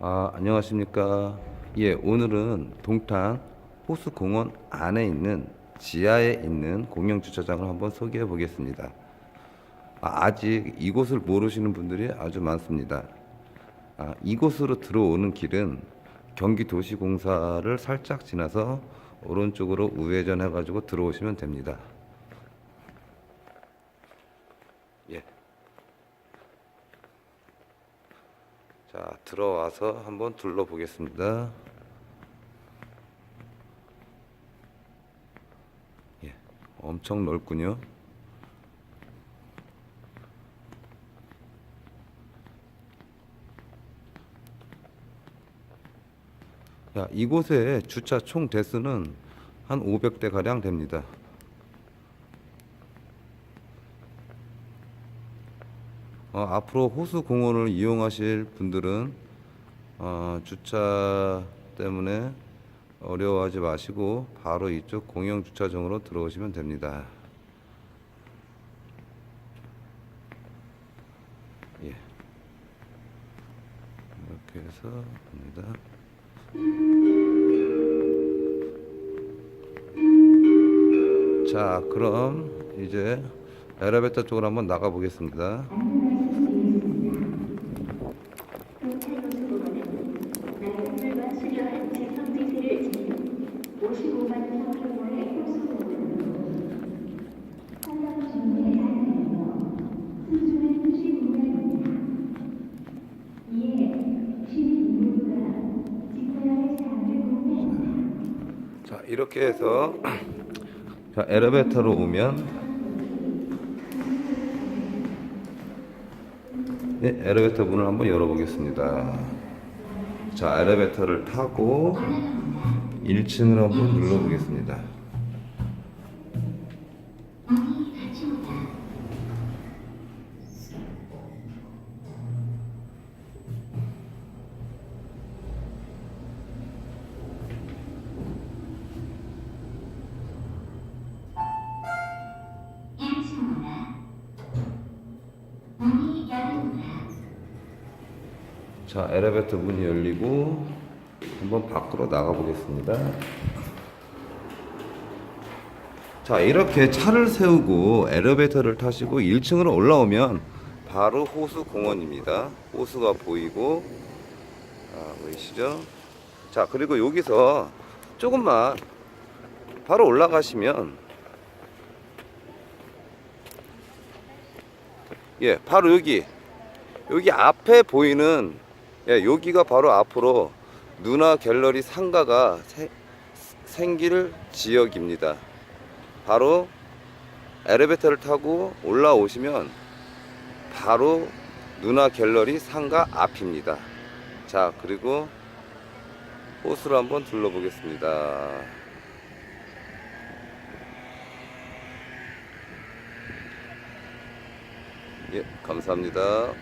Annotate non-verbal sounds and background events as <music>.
아, 안녕하십니까. 예, 오늘은 동탄 호수공원 안에 있는 지하에 있는 공영주차장을 한번 소개해 보겠습니다. 아, 아직 이곳을 모르시는 분들이 아주 많습니다. 아, 이곳으로 들어오는 길은 경기도시공사를 살짝 지나서 오른쪽으로 우회전 해 가지고 들어오시면 됩니다. 예. 자, 들어와서 한번 둘러보겠습니다. 예, 엄청 넓군요. 야, 이곳에 주차 총 대수는 한 500대 가량 됩니다. 어, 앞으로 호수 공원을 이용하실 분들은 어, 주차 때문에 어려워하지 마시고 바로 이쪽 공영 주차장으로 들어오시면 됩니다. 예. 이렇게 해서 갑니다. 자, 그럼 이제 엘리베이터 쪽으로 한번 나가 보겠습니다. 날들과 수려한 재성지세를 지닌 55만 평 규모의 호수공원은 한강 중에 안내며 수준의 도시공간입니다. 이에 시민 모두가 직관하는 사항을 공개합니다. 자, 이렇게 해서 <clears throat> 자, 엘리베이터로 오면 네, 엘리베이터 문을 한번 열어보겠습니다. 자, 엘리베이터를 타고 1층을 한번 눌러보겠습니다. 자, 엘리베이터 문이 열리고 한번 밖으로 나가 보겠습니다. 자, 이렇게 차를 세우고 엘리베이터를 타시고 1층으로 올라오면 바로 호수 공원입니다. 호수가 보이고 아, 보이시죠? 자, 그리고 여기서 조금만 바로 올라가시면 예, 바로 여기 여기 앞에 보이는 예, 여기가 바로 앞으로 누나 갤러리 상가가 세- 생길 지역입니다. 바로 엘리베이터를 타고 올라오시면 바로 누나 갤러리 상가 앞입니다. 자, 그리고 호수를 한번 둘러보겠습니다. 예, 감사합니다.